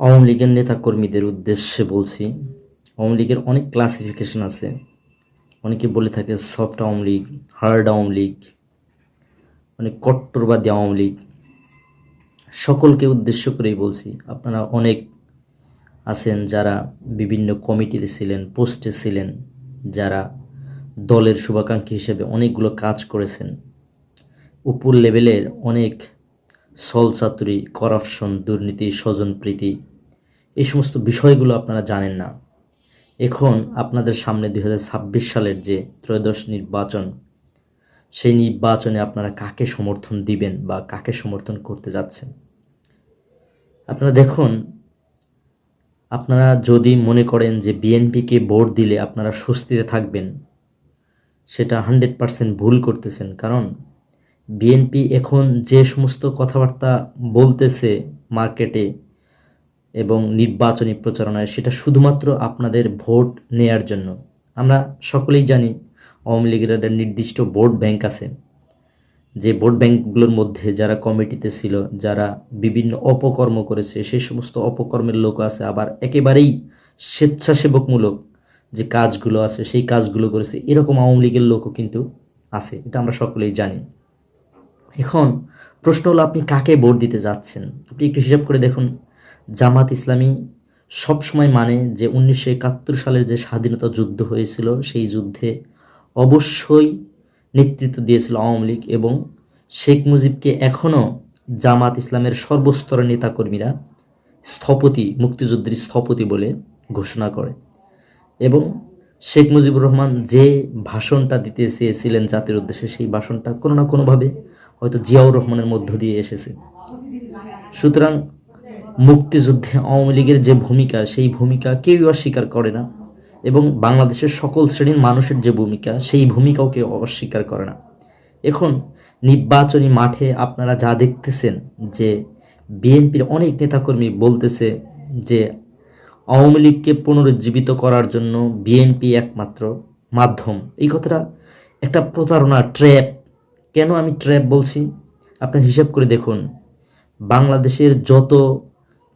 আওয়ামী লীগের নেতাকর্মীদের উদ্দেশ্যে বলছি, আওয়ামী লীগের অনেক ক্লাসিফিকেশন আছে। অনেকে বলে থাকে সফট আওয়ামী লীগ হার্ড আওয়ামী লীগ, অনেক কট্টরবাদী আওয়ামী লীগ। সকলকে উদ্দেশ্য করেই বলছি, আপনারা অনেক আছেন যারা বিভিন্ন কমিটিতে ছিলেন, পোস্টে ছিলেন, যারা দলের শুভাকাঙ্ক্ষী হিসেবে অনেকগুলো কাজ করেছেন। উপর লেভেলের অনেক সলচাতুরি করাপশন, দুর্নীতি স্বজনপ্রীতি এই সমস্ত বিষয়গুলো আপনারা জানেন না। এখন আপনাদের সামনে দু হাজার ছাব্বিশ সালের যে ত্রয়োদশ নির্বাচন, সেই নির্বাচনে আপনারা কাকে সমর্থন দিবেন বা কাকে সমর্থন করতে যাচ্ছেন? আপনারা দেখুন, আপনারা যদি মনে করেন যে বিএনপিকে ভোট দিলে আপনারা স্বস্তিতে থাকবেন, সেটা হান্ড্রেড পারসেন্ট ভুল করতেছেন। কারণ বিএনপি এখন যে সমস্ত কথাবার্তা বলতেছে মার্কেটে এবং নির্বাচনী প্রচারণায়, সেটা শুধুমাত্র আপনাদের ভোট নেয়ার জন্য। আমরা সকলেই জানি আওয়ামী লীগের একটা নির্দিষ্ট ভোট ব্যাংক আছে। যে ভোট ব্যাংকগুলোর মধ্যে যারা কমিটিতে ছিল, যারা বিভিন্ন অপকর্ম করেছে সেই সমস্ত অপকর্মের লোক আছে, আবার একেবারেই স্বেচ্ছাসেবকমূলক যে কাজগুলো আছে, সেই কাজগুলো করেছে, এরকম আওয়ামী লীগের লোকও কিন্তু আছে, এটা আমরা সকলেই জানি। এখন প্রশ্ন হলো আপনি কাকে ভোট দিতে যাচ্ছেন? আপনি একটু হিসাব করে দেখুন। জামাত ইসলামী সবসময় মানে যে উনিশশো একাত্তর সালের যে স্বাধীনতা যুদ্ধ হয়েছিল, সেই যুদ্ধে অবশ্যই নেতৃত্ব দিয়েছিল আওয়ামী লীগ এবং শেখ মুজিবকে এখনও জামাত ইসলামের সর্বস্তরের নেতাকর্মীরা স্থপতি, মুক্তিযুদ্ধের স্থপতি বলে ঘোষণা করে এবং শেখ মুজিবুর রহমান যে ভাষণটা দিতে চেয়েছিলেন জাতির উদ্দেশ্যে, সেই ভাষণটা কোনো না কোনোভাবে হয়তো জিয়াউর রহমানের মধ্য দিয়ে এসেছে। সুতরাং মুক্তিযুদ্ধে আওয়ামী লীগের যে ভূমিকা, সেই ভূমিকা কেউই অস্বীকার করে না এবং বাংলাদেশের সকল শ্রেণির মানুষের যে ভূমিকা, সেই ভূমিকাও কেউ অস্বীকার করে না। এখন নির্বাচনী মাঠে আপনারা যা দেখতেছেন যে বিএনপির অনেক নেতাকর্মী বলতেছে যে আওয়ামী লীগকে পুনরুজ্জীবিত করার জন্য বিএনপি একমাত্র মাধ্যম। এই কথাটা একটা প্রতারণা ট্র্যাপ কেন আমি ট্র্যাপ বলছি? আপনার হিসাব করে দেখুন। বাংলাদেশের যত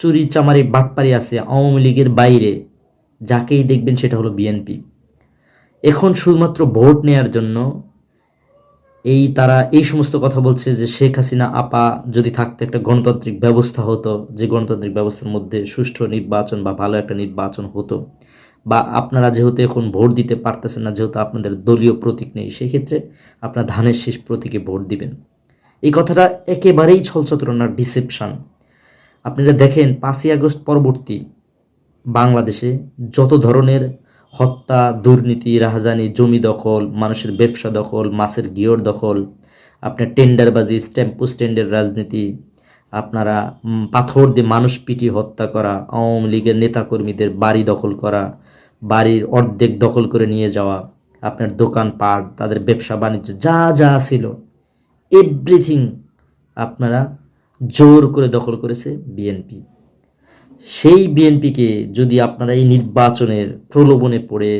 চুরি চামারি বাটপারি আছে আওয়ামী লীগের বাইরে, যাকেই দেখবেন সেটা হলো বিএনপি এখন শুধুমাত্র ভোট নেয়ার জন্য এই তারা এই সমস্ত কথা বলছে যে শেখ হাসিনা আপা যদি থাকতে একটা গণতান্ত্রিক ব্যবস্থা হতো, যে গণতান্ত্রিক ব্যবস্থার মধ্যে সুষ্ঠু নির্বাচন বা ভালো একটা নির্বাচন হতো। বা আপনারা যেহেতু এখন ভোট দিতে পারতেছেন না, যেহেতু আপনাদের দলীয় প্রতীক নেই সেই ক্ষেত্রে আপনার ধানের শেষ প্রতীকে ভোট দিবেন। এই কথাটা একেবারেই ছলচতুরনার ডিসেপশান। আপনারা দেখেন, পাঁচই আগস্ট পরবর্তী বাংলাদেশে যত ধরনের হত্যা, দুর্নীতি, রাহাজানি, জমি দখল, মানুষের ব্যবসা দখল, মাছের গিয়র দখল, আপনার টেন্ডারবাজি, স্ট্যাম্পু স্ট্যান্ডের রাজনীতি আপনারা পাথর দিয়ে মানুষ পিটিয়ে হত্যা করা, আওয়ামী লীগের নেতাকর্মীদের বাড়ি দখল করা, বাড়ির অর্ধেক দখল করে নিয়ে যাওয়া, আপনার দোকানপাট তাদের ব্যবসা বাণিজ্য, যা যা ছিল এভরিথিং আপনারা জোর করে দখল করেছে বিএনপি সেই বিএনপিকে যদি আপনারা এই নির্বাচনের প্রলোভনে পড়ে,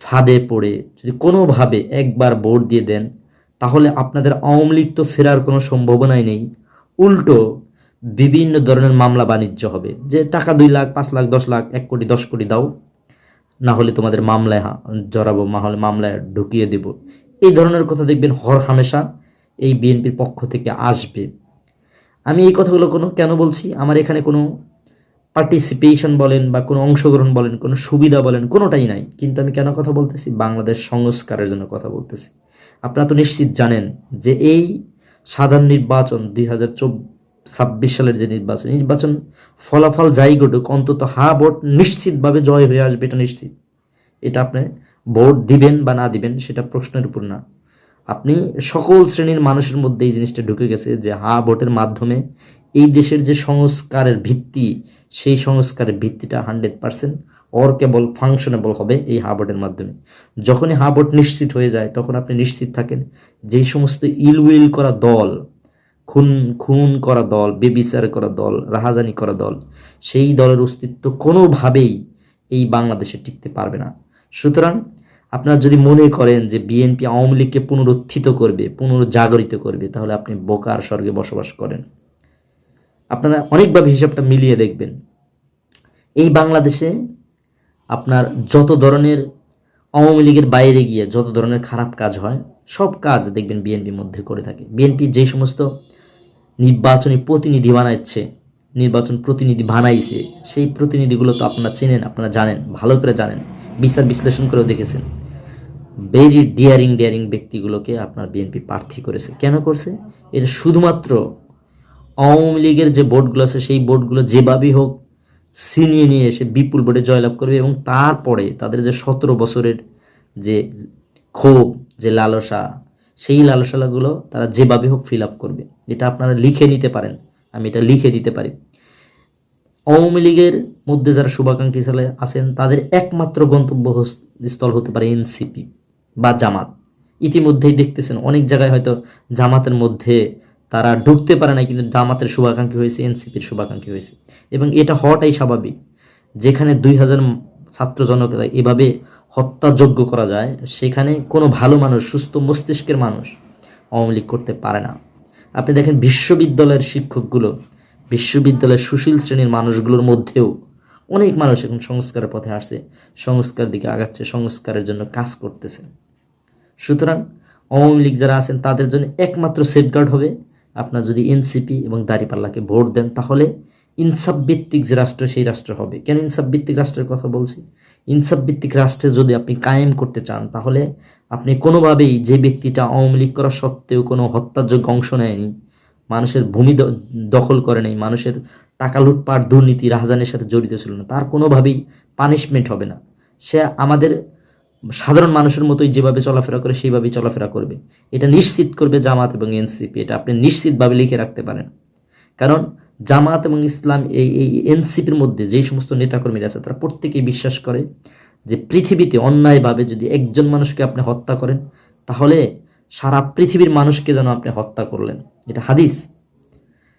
ফাঁদে পড়ে, যদি কোনোভাবে একবার ভোট দিয়ে দেন, তাহলে আপনাদের আওয়ামী লীগ তো ফেরার কোনো সম্ভাবনাই নেই। উল্টো বিভিন্ন ধরনের মামলা বাণিজ্য হবে। যে টাকা দুই লাখ, পাঁচ লাখ, দশ লাখ, এক কোটি, দশ কোটি দাও, না হলে তোমাদের মামলায় জড়াবো, না হলে মামলায় ঢুকিয়ে দেব। এই ধরনের কথা দেখবেন হর হামেশা এই বিএনপির পক্ষ থেকে আসবে। আমি এই কথাগুলো কোনো কেন বলছি? আমার এখানে কোনো পার্টিসিপেশন বলেন বা কোনো অংশগ্রহণ বলেন, কোনো সুবিধা বলেন, কোনোটাই নাই। কিন্তু আমি কেন কথা বলতেছি? বাংলাদেশ সংস্কারের জন্য কথা বলতেছি। আপনারা তো নিশ্চিত জানেন যে এই সাধারণ নির্বাচন দুই হাজার ছাব্বিশ সালের যে নির্বাচন নির্বাচন ফলাফল যাই ঘটুক, অন্তত হা ভোট নিশ্চিতভাবে জয় হয়ে আসবে, এটা নিশ্চিত। এটা আপনি ভোট দিবেন বা না দিবেন, সেটা প্রশ্নের উপর না। আপনি সকল শ্রেণির মানুষের মধ্যে এই জিনিসটা ঢুকে গেছে যে হা ভোটের মাধ্যমে এই দেশের যে সংস্কারের ভিত্তি, সেই সংস্কারের ভিত্তিটা হান্ড্রেড পার্সেন্ট অর কেবল ফাংশনেবল হবে এই হা ভোটের মাধ্যমে। যখনই হা ভোট নিশ্চিত হয়ে যায়, তখন আপনি নিশ্চিত থাকেন যেই সমস্ত ইলউইল করা দল, খুন খুন করা দল, বেবিচার করা দল, রাহাজানি করা দল, সেই দলের অস্তিত্ব কোনোভাবেই এই বাংলাদেশে টিকতে পারবে না। সুতরাং আপনারা যদি মনে করেন যে বিএনপি আওয়ামী লীগকে পুনরুত্থিত করবে, পুনর্জাগরিত করবে, তাহলে আপনি বোকার স্বর্গে বসবাস করেন। আপনারা অনেকভাবে হিসাবটা মিলিয়ে দেখবেন। এই বাংলাদেশে আপনার যত ধরনের আওয়ামী লীগের বাইরে গিয়ে যত ধরনের খারাপ কাজ হয়, সব কাজ দেখবেন বিএনপির মধ্যে করে থাকে। বিএনপি যে সমস্ত নির্বাচনী প্রতিনিধি বানাচ্ছে, নির্বাচন প্রতিনিধি বানাইছে, সেই প্রতিনিধিগুলো তো আপনারা চেনেন, আপনারা জানেন, ভালো করে জানেন, বিচার বিশ্লেষণ করেও দেখেছেন। ভেরি ডিয়ারিং ডিয়ারিং ব্যক্তিগুলোকে আপনার বিএনপি প্রার্থী করেছে। কেন করছে? এটা শুধুমাত্র আওয়ামী লীগের যে বোর্ডগুলো আছে, সেই বোর্ডগুলো যেভাবেই হোক ছিনিয়ে নিয়ে এসে বিপুল ভোটে জয়লাভ করবে এবং তারপরে তাদের যে সতেরো বছরের যে ক্ষোভ, যে লালসা, সেই লালসাগুলো তারা যেভাবে হোক ফিল আপ করবে। এটা আপনারা লিখে নিতে পারেন। আমি এটা লিখে দিতে পারি। আওয়ামী লীগের মধ্যে যারা শুভাকাঙ্ক্ষী ছেলে আছেন, তাদের একমাত্র গন্তব্য স্থল হতে পারে এনসিপি বা জামাত। ইতিমধ্যেই দেখতেছেন, অনেক জায়গায় হয়তো জামাতের মধ্যে তারা ঢুকতে পারে না কিন্তু জামাতের শুভাকাঙ্ক্ষী হয়েছে, এনসিপির শুভাকাঙ্ক্ষী হয়েছে। এবং এটা হওয়াটাই স্বাভাবিক। যেখানে দুই হাজার ছাত্র জনতা এভাবে হত্যাযোগ্য করা যায়, সেখানে কোনো ভালো মানুষ, সুস্থ মস্তিষ্কের মানুষ আওয়ামী লীগ করতে পারে না। আপনি দেখেন বিশ্ববিদ্যালয়ের শিক্ষকগুলো, বিশ্ববিদ্যালয়ের সুশীল শ্রেণির মানুষগুলোর মধ্যেও অনেক মানুষ এখন সংস্কারের পথে আসছে সংস্কার দিকে আগাচ্ছে, সংস্কারের জন্য কাজ করতেছে। সুতরাং আওয়ামী লীগ যারা আছেন, তাদের জন্য একমাত্র সেফগার্ড হবে আপনার যদি এনসিপি এবং দাঁড়িপাল্লাকে ভোট দেন, তাহলে ইনসাফ ভিত্তিক যে রাষ্ট্র, সেই রাষ্ট্র হবে। কেন ইনসাফ ভিত্তিক রাষ্ট্রের কথা বলছি? ইনসাফ ভিত্তিক রাষ্ট্রে যদি আপনি কায়েম করতে চান, তাহলে আপনি কোনোভাবেই যে ব্যক্তিটা আওয়ামী লীগ করা সত্ত্বেও কোনো হত্যাযোগ্য অংশ নেয়নি, মানুষের ভূমি দখল করে নেই, মানুষের টাকা লুটপাট, দুর্নীতি, রাহাজানের সাথে জড়িত ছিল না, তার কোনোভাবেই পানিশমেন্ট হবে না। সে আমাদের সাধারণ মানুষের মতোই যেভাবে চলাফেরা করে, সেইভাবেই চলাফেরা করবে। এটা নিশ্চিত করবে জামাত এবং এনসিপি। এটা আপনি নিশ্চিতভাবে লিখে রাখতে পারেন। কারণ জামাত এবং ইসলাম এই এই এনসিপির মধ্যে যেই সমস্ত নেতাকর্মীরা আছে, তারা প্রত্যেকেই বিশ্বাস করে যে পৃথিবীতে অন্যায়ভাবে যদি একজন মানুষকে আপনি হত্যা করেন, তাহলে সারা পৃথিবীর মানুষকে যেন আপনি হত্যা করলেন। এটা হাদিস।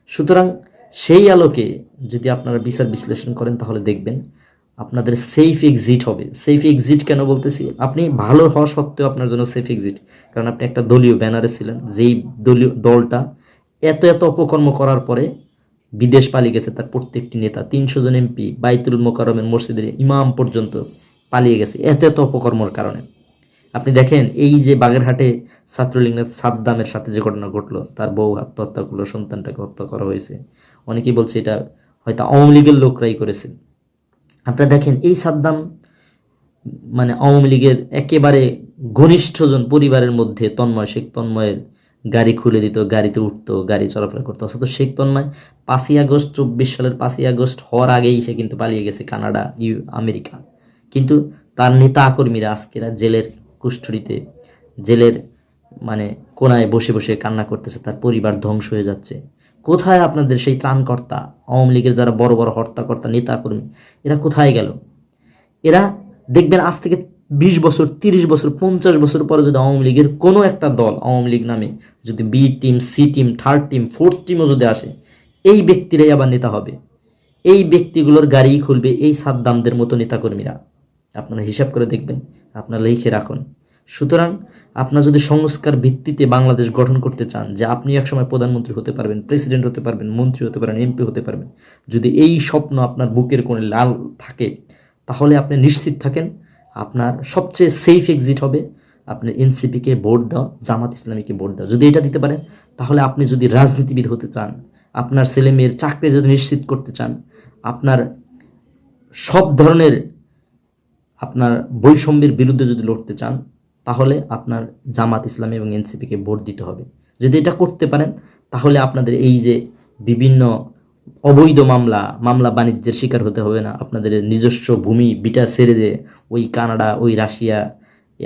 সুতরাং সেই আলোকে যদি আপনারা বিচার বিশ্লেষণ করেন, তাহলে দেখবেন আপনাদের সেফ এক্সিট হবে। সেফ এক্সিট কেন বলতেছি? আপনি ভালো হওয়া সত্ত্বেও আপনার জন্য সেফ এক্সিট কারণ আপনি একটা দলীয় ব্যানারে ছিলেন, যেই দলীয় দলটা এত এত অপকর্ম করার পরে বিদেশ পালিয়ে গেছে তার প্রত্যেকটি নেতা। তিনশো জন এমপি বাইতুল মোকারমের মসজিদের ইমাম পর্যন্ত পালিয়ে গেছে এত এত অপকর্মর কারণে। আপনি দেখেন, এই যে বাগেরহাটে ছাত্রলীগের সাদ্দামের সাথে যে ঘটনা ঘটলো, তার বউ আত্মহত্যা করল, সন্তানটাকে হত্যা করা হয়েছে। অনেকেই বলছে এটা হয়তো আওয়ামী লীগের লোকরাই করেছে। আপনারা দেখেন, এই সাদ্দাম মানে আওয়ামী লীগের একেবারে ঘনিষ্ঠজন পরিবারের মধ্যে তন্ময়, শেখ তন্ময়ের গাড়ি খুলে দিত, গাড়িতে উঠতো, গাড়ি চলাফেরা করতো। অথচ শেখ তন্ময় পাঁচই আগস্ট, চব্বিশ সালের পাঁচই আগস্ট হওয়ার আগেই সে কিন্তু পালিয়ে গেছে কানাডা, ইউ, আমেরিকা। কিন্তু তার নেতা কর্মীরা আজকেরা জেলের কুষ্ঠরিতে, জেলের মানে কোনায় বসে বসে কান্না করতেছে, তার পরিবার ধ্বংস হয়ে যাচ্ছে। কোথায় আপনাদের সেই ত্রাণকর্তা, আওয়ামী লীগের যারা বড় বড় হর্তাকর্তা নেতা কর্মী এরা কোথায় গেল? এরা দেখবেন আজ থেকে বিশ বছর, তিরিশ বছর, পঞ্চাশ বছর পরে যদি আওয়ামী লীগের কোনো একটা দল, আওয়ামী লীগ নামে যদি B team, C team, third team, fourth টিমও যদি আসে, এই ব্যক্তিরাই আবার নেতা হবে। এই ব্যক্তিগুলোর গাড়ি খুলবে এই সাদ্দামদের মতো নেতাকর্মীরা। আপনারা হিসাব করে দেখবেন, আপনারা লিখে রাখুন। সুতরাং আপনার যদি সংস্কার ভিত্তিতে বাংলাদেশ গঠন করতে চান যে আপনি একসময় প্রধানমন্ত্রী হতে পারবেন, প্রেসিডেন্ট হতে পারবেন, মন্ত্রী হতে পারেন, এমপি হতে পারবেন, যদি এই স্বপ্ন আপনার বুকের কোণে লাল থাকে, তাহলে আপনি নিশ্চিত থাকেন আপনার সবচেয়ে সেফ এক্সিট হবে আপনি এনসিপিকে ভোট দাও জামাত ইসলামীকে ভোট দাও যদি এটা দিতে পারেন তাহলে আপনি যদি রাজনীতিবিদ হতে চান, আপনার ছেলে মেয়ের চাকরি যদি নিশ্চিত করতে চান, আপনার সব ধরনের আপনার বৈষম্যের বিরুদ্ধে যদি লড়তে চান তাহলে আপনার জামাত ইসলামী এবং এনসিপিকে ভোট দিতে হবে। যদি এটা করতে পারেন, তাহলে আপনাদের এই যে বিভিন্ন অবৈধ মামলা মামলা বাণিজ্যের শিকার হতে হবে না। আপনাদের নিজস্ব ভূমি, বিটা সেরে দিয়ে ওই কানাডা, ওই রাশিয়া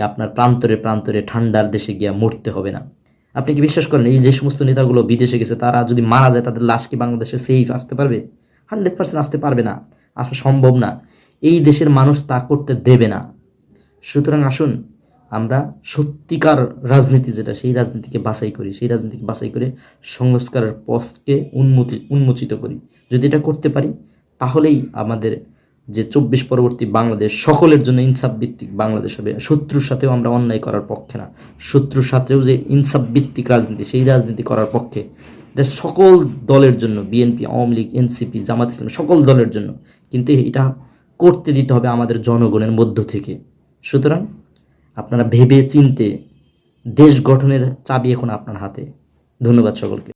আপনার প্রান্তরে প্রান্তরে ঠান্ডার দেশে গিয়া মরতে হবে না। আপনি কি বিশ্বাস করেন, এই যে সমস্ত নেতাগুলো বিদেশে গেছে, তারা যদি মারা যায়, তাদের লাশ কি বাংলাদেশে সেফ আসতে পারবে? হান্ড্রেড পার্সেন্ট আসতে পারবে না। আসা সম্ভব না। এই দেশের মানুষ তা করতে দেবে না। সুতরাং আসুন আমরা সত্যিকার রাজনীতি যেটা, সেই রাজনীতিকে বাছাই করি, সেই রাজনীতিকে বাছাই করে সংস্কারের পথকে উন্মতি, উন্মোচিত করি। যদি এটা করতে পারি, তাহলেই আমাদের যে চব্বিশ পরবর্তী বাংলাদেশ সকলের জন্য ইনসাফ ভিত্তিক বাংলাদেশ হবে। শত্রুর সাথেও আমরা অন্যায় করার পক্ষে না। শত্রুর সাথেও যে ইনসাফ ভিত্তিক রাজনীতি, সেই রাজনীতি করার পক্ষে। এটা সকল দলের জন্য, বিএনপি, আওয়ামী লীগ, এনসিপি, জামাত ইসলাম, সকল দলের জন্য। কিন্তু এটা করতে দিতে হবে আমাদের জনগণের মধ্য থেকে। সুতরাং আপনারা ভেবে চিনতে দেশ গঠনের চাবি এখন আপনার হাতে। ধন্যবাদ সকলকে।